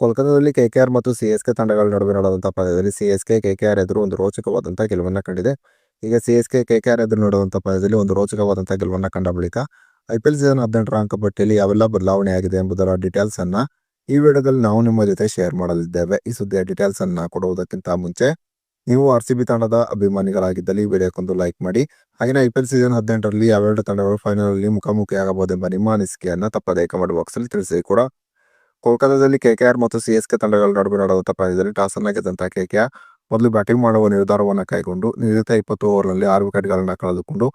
ಕೋಲ್ಕತಾದಲ್ಲಿ KKR ಮತ್ತು C S K ತಂಡಗಳ ನಡುವೆ ನಡೆದಂತಹ ಪಂದ್ಯದಲ್ಲಿ ಕೆ ಆರ್ ಎದುರು ಒಂದು ರೋಚಕವಾದಂತಹ ಗೆಲುವನ್ನು ಕಂಡಿದೆ. ಈಗ ಸಿ ಎಸ್ ಕೆ ಕೆಕೆಆರ್ ಎದುರು ನಡೆದಂತಹ ಪಂದ್ಯದಲ್ಲಿ ಒಂದು ರೋಚಕವಾದಂತಹ ಗೆಲುವನ್ನು ಕಂಡ ಬಳಿಕ ಐ ಪಿ ಎಲ್ ಸೀಸನ್ ಹದಿನೆಂಟರ ಅಂಕಪಟ್ಟಿಯಲ್ಲಿ ಯಾವೆಲ್ಲ ಬದಲಾವಣೆ ಆಗಿದೆ ಎಂಬುದರ ಡೀಟೇಲ್ಸ್ ಅನ್ನ ಈ ವಿಡಿಯೋದಲ್ಲಿ ನಾವು ನಿಮ್ಮ ಜೊತೆ ಶೇರ್ ಮಾಡಲಿದ್ದೇವೆ. ಈ ಸುದ್ದಿಯ ಡೀಟೇಲ್ಸ್ ಅನ್ನ ಕೊಡುವುದಕ್ಕಿಂತ ಮುಂಚೆ ನೀವು ಆರ್ ಸಿ ಬಿ ತಂಡದ ಅಭಿಮಾನಿಗಳಾಗಿದ್ದಲ್ಲಿ ಈ ವಿಡಿಯೋಕ್ಕೊಂದು ಲೈಕ್ ಮಾಡಿ. ಹಾಗೆ ಐಪಿಎಲ್ ಸೀಸನ್ ಹದಿನೆಂಟರಲ್ಲಿ ಯಾವೆರಡು ತಂಡಗಳು ಫೈನಲ್ ಅಲ್ಲಿ ಮುಖಾಮುಖಿಯಾಗಬಹುದೆಂಬ ನಿಮ್ಮ ಅನಿಸಿಕೆಯನ್ನು ತಪ್ಪದೇ ಕಮೆಂಟ್ ಬಾಕ್ಸ್ ಅಲ್ಲಿ ತಿಳಿಸಿ ಕೂಡ ಕೋಲ್ಕತಾದಲ್ಲಿ ಕೆಕೆಆರ್ ಮತ್ತು ಸಿಎಸ್ಕೆ ತಂಡಗಳ ನಡುವೆ ನಡೆದ ಪಂದ್ಯದಲ್ಲಿ ಟಾಸ್ ಅನ್ನ ಗೆದ್ದಂತಹ ಕೆಕೆಆರ್ ಮೊದಲು ಬ್ಯಾಟಿಂಗ್ ಮಾಡುವ ನಿರ್ಧಾರವನ್ನು ಕೈಗೊಂಡು ನಿಗದಿತ ಇಪ್ಪತ್ತು ಓವರ್ನಲ್ಲಿ ಆರು ವಿಕೆಟ್ಗಳನ್ನು ಕಳೆದುಕೊಂಡು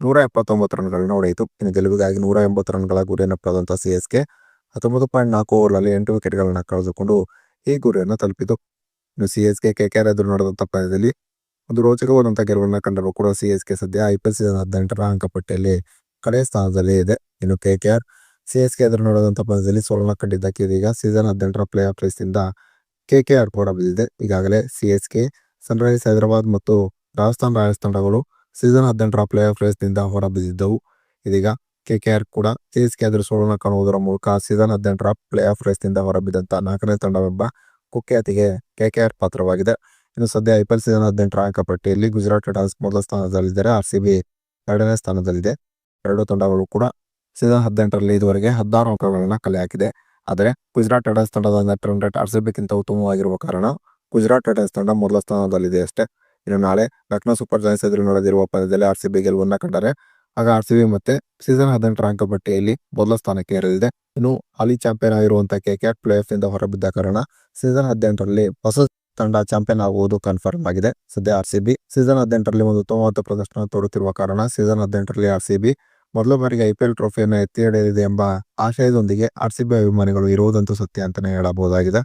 ನೂರ ಎಪ್ಪತ್ತೊಂಬತ್ತು ರನ್ಗಳನ್ನು ಹೊಡೆಯಿತು. ಇನ್ನು ಗೆಲುವಿಗಾಗಿ ನೂರ ಎಂಬತ್ತು ರನ್ಗಳ ಗುರಿಯನ್ನು ಪಡೆದಂತಹ ಸಿಎಸ್ಕೆ ಹತ್ತೊಂಬತ್ತು ಪಾಯಿಂಟ್ ನಾಲ್ಕು ಓವರ್ನಲ್ಲಿ ಎಂಟು ವಿಕೆಟ್ಗಳನ್ನು ಕಳೆದುಕೊಂಡು ಈ ಗುರಿಯನ್ನು ತಲುಪಿತು. ಇನ್ನು ಸಿಎಸ್ಕೆ ಕೆಕೆಆರ್ ಎದುರು ನಡೆದಂತಹ ಪಂದ್ಯದಲ್ಲಿ ಒಂದು ರೋಚಕವಾದಂತಹ ಗೆಲುವನ್ನು ಕಂಡರೂ ಕೂಡ ಸಿಎಸ್ಕೆ ಸದ್ಯ ಐಪಿಎಲ್ ಸೀಸನ್ ಹದಿನೆಂಟರ ಅಂಕಪಟ್ಟಿಯಲ್ಲಿ ಕಡೆಯ ಸ್ಥಾನದಲ್ಲಿ ಇದೆ. ಇನ್ನು ಕೆಕೆಆರ್ ಸಿಎಸ್ಕೆ ಎದುರು ನೋಡೋದಂತ ಪಂದ್ಯದಲ್ಲಿ ಸೋಲನ್ನ ಕಂಡಿದ್ದಕ್ಕೆ ಇದೀಗ ಸೀಸನ್ ಹದಿನೆಂಟರ ಪ್ಲೇ ಆಫ್ ರೇಸ್ನಿಂದ ಆರ್ ಕೂಡ ಬಿದ್ದಿದೆ ಈಗಾಗಲೇ ಕೆ ಸನ್ರೈಸ್ ಹೈದರಾಬಾದ್ ಮತ್ತು ರಾಜಸ್ಥಾನ್ ರಾಯಲ್ಸ್ ತಂಡಗಳು ಸೀಸನ್ ಹದಿನೆಂಟರ ಪ್ಲೇ ಆಫ್ ರೇಸ್ನಿಂದ ಹೊರಬಿದ್ದಿದ್ದವು ಇದೀಗ ಕೆಕೆಆರ್ ಕೂಡ ಸಿಎಸ್ಕೆ ಎದುರು ಸೋಲನ್ನ ಕಾಣುವುದರ ಮೂಲಕ ಸೀಸನ್ ಹದಿನೆಂಟರ ಪ್ಲೇ ಆಫ್ ರೇಸ್ನಿಂದ ಹೊರಬಿದ್ದಂತ ನಾಲ್ಕನೇ ತಂಡವೆಂಬ ಕುಖ್ಯಾತಿಗೆ ಕೆ ಕೆ ಆರ್ ಪಾತ್ರವಾಗಿದೆ. ಇನ್ನು ಸದ್ಯ ಐ ಪಿ ಎಲ್ ಸೀಸನ್ ಹದಿನೆಂಟರ ಅಂಕಪಟ್ಟಿಯಲ್ಲಿ ಗುಜರಾತ್ ಟೈಟನ್ಸ್ ಮೊದಲ ಸ್ಥಾನದಲ್ಲಿದ್ದರೆ ಆರ್ ಸಿ ಬಿ ಎರಡನೇ ಸ್ಥಾನದಲ್ಲಿದೆ. ಎರಡು ತಂಡಗಳು ಕೂಡ ಸೀಸನ್ ಹದಿನೆಂಟರಲ್ಲಿ ಇದುವರೆಗೆ ಹದಿನಾರು ಅಂಕಗಳನ್ನು ಕಲೆ ಹಾಕಿದೆ. ಆದರೆ ಗುಜರಾತ್ ಟೈಟನ್ಸ್ ತಂಡದ net run rate R C ಉತ್ತಮವಾಗಿರುವ ಕಾರಣ ಗುಜರಾತ್ ಟೈಟನ್ಸ್ ತಂಡ ಮೊದಲ ಸ್ಥಾನದಲ್ಲಿದೆ ಅಷ್ಟೇ. ಇನ್ನು ನಾಳೆ ಲಕ್ನೋ ಸೂಪರ್ ಜಾಯಿಂಟ್ಸ್ ಎದುರು ನಡೆದಿರುವ ಪಂದ್ಯದಲ್ಲಿ ಆರ್ ಸಿ ಬಿ ಗೆಲುವನ್ನ ಕಂಡರೆ ಆಗ ಆರ್ ಸಿ ಬಿ ಮತ್ತೆ ಸೀಸನ್ ಹದಿನೆಂಟರ ಅಂಕಪಟ್ಟಿಯಲ್ಲಿ ಮೊದಲ ಸ್ಥಾನಕ್ಕೆ ಏರಲಿದೆ. ಇನ್ನು ಹಾಲಿ ಚಾಂಪಿಯನ್ ಆಗಿರುವಂತಹ ಕೆ ಪ್ಲೇ ಆಫ್ ಇಂದ ಹೊರಬಿದ್ದ ಕಾರಣ ಸೀಸನ್ ಹದಿನೆಂಟರಲ್ಲಿ ಹೊಸ ತಂಡ ಚಾಂಪಿಯನ್ ಆಗುವುದು ಕನ್ಫರ್ಮ್ ಆಗಿದೆ. ಸದ್ಯ ಆರ್ ಸಿ ಬಿ ಸೀಸನ್ ಹದಿನೆಂಟರಲ್ಲಿ ಒಂದು ಉತ್ತಮವಾದ ಪ್ರದರ್ಶನ ತೋರುತ್ತಿರುವ ಕಾರಣ ಸೀಸನ್ ಹದಿನೆಂಟರಲ್ಲಿ ಆರ್ ಸಿ ಬಿ ಮೊದಲ ಬಾರಿಗೆ ಐಪಿಎಲ್ ಟ್ರೋಫಿಯನ್ನು ಎತ್ತಿ ಹಿಡಿಯಲಿದೆ ಎಂಬ ಆಶಯದೊಂದಿಗೆ ಆರ್ ಸಿ ಬಿ ಅಭಿಮಾನಿಗಳು ಇರುವುದಂತೂ ಸತ್ಯ ಅಂತಾನೆ ಹೇಳಬಹುದಾಗಿದೆ.